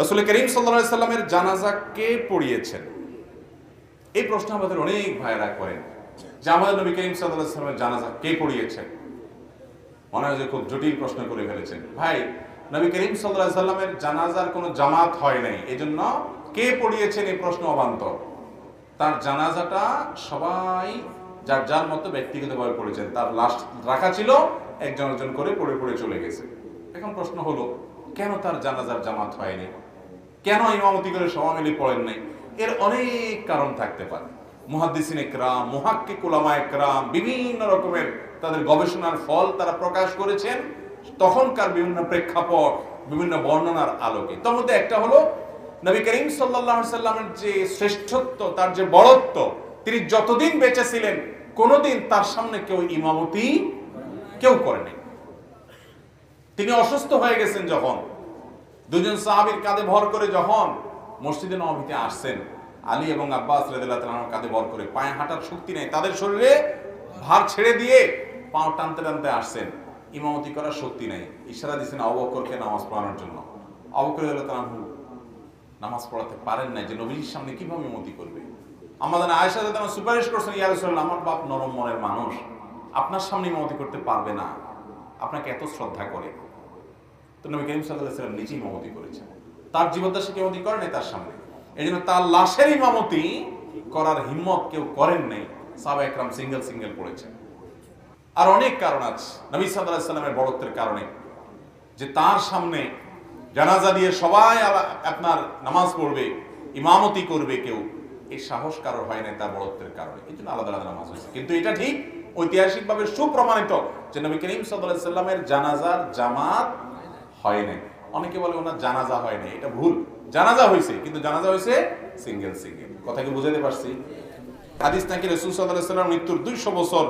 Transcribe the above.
রসুল করিম সাল্লা সাল্লামের জানাজা কে পড়িয়েছেন। এই প্রশ্ন আমাদের অনেক ভাইরা করেন। যে আমাদের নবী করিম সাল্লাহ সাল্লামের জানাজা কে পড়িয়েছেন? মনে হয় যে খুব জটিল প্রশ্ন করে ফেলেছেন। ভাই, নবী করিম সাল্লাহ সাল্লামের জানাজার কোনো জামাত হয় নাই। এজন্য কে পড়িয়েছেন এই প্রশ্ন অবান্তর? তার জানাজাটা সবাই যার যার মতো ব্যক্তিগতভাবে পড়েছেন। তার লাশ রাখা ছিল, একজন একজন করে পড়ে পড়ে চলে গেছে। এখন প্রশ্ন হলো, কেন তার জানাজার জামাত হয়নি? কেন ইমামতি করে সবাই মিলে পড়েন নাই? এর অনেক কারণ থাকতে পারে। মুহাদ্দিসিন একরাম মুহাক্কি কুলামা একরাম, বিভিন্ন রকমের তাদের গবেষণার ফল তারা প্রকাশ করেছেন। তখনকার বিভিন্ন প্রেক্ষাপট, বিভিন্ন বর্ণনার আলোকে। তার মধ্যে একটা হলো, নবী করিম আলাইহি সাল্লামের যে শ্রেষ্ঠত্ব, তার যে বড়ত্ব, তিনি যতদিন বেঁচে ছিলেন, কোনোদিন তার সামনে কেউ ইমামতি কেউ করেনি। তিনি অসুস্থ হয়ে গেছেন যখন। দুজন সাহাবীর কাঁধে ভর করে যখন মসজিদে নবীতে আসছেন, আলী এবং আব্বাস রাদিয়াল্লাহু তাআলার কাঁধে ভর করে পায়ে হাঁটার শক্তি নেই, তাদের শরীরে ভার ছেড়ে দিয়ে পাও টানতে টানতে আসছেন, ইমামতি করার শক্তি নেই, ইশারা দিয়েছেন অবকরকে নামাজ পড়ানোর জন্য। অবকর তাআলা নামাজ পড়াতে পারেন না যে নবীর সামনে কীভাবে ইমামতি করবে? আমাদের রাদিয়াল্লাহু তাআলা সুপারিশ করছেন, ইয়া আমার বাপ নরম মনের মানুষ, আপনার সামনে ইমামতি করতে পারবে না, আপনাকে এত শ্রদ্ধা করে। তো নবী করিম আলাইহি সাল্লাম নিজেই করেছেন। তার কেউ তার সামনে। এই জন্য তার লাশের ইমামতি করার হিম্মত কেউ করেন নাই, সাহাবা একরাম সিঙ্গেল সিঙ্গেল পড়েছেন। আর অনেক কারণ আছে, নবী সাল্লামের বড়ত্বের কারণে। যে তার সামনে জানাজা দিয়ে সবাই আপনার নামাজ পড়বে, ইমামতি করবে কেউ এই সাহস কারোর হয় না তার বড়ত্বের কারণে। এই জন্য আলাদা আলাদা নামাজ হয়েছে। কিন্তু এটা ঠিক ঐতিহাসিকভাবে সুপ্রমাণিত যে নবী করিম সাল্লামের জানাজার জামাত হয় নাই। অনেকে বলে ওনার জানাজা হয় নাই। এটা ভুল। জানাজা হয়েছে কিন্তু জানাজা হয়েছে সিঙ্গেল সিঙ্গেল কথা কি বুঝাতে পারছি? হাদিস নাকি রসুল সাল্লাহ সাল্লাম মৃত্যুর দুইশো বছর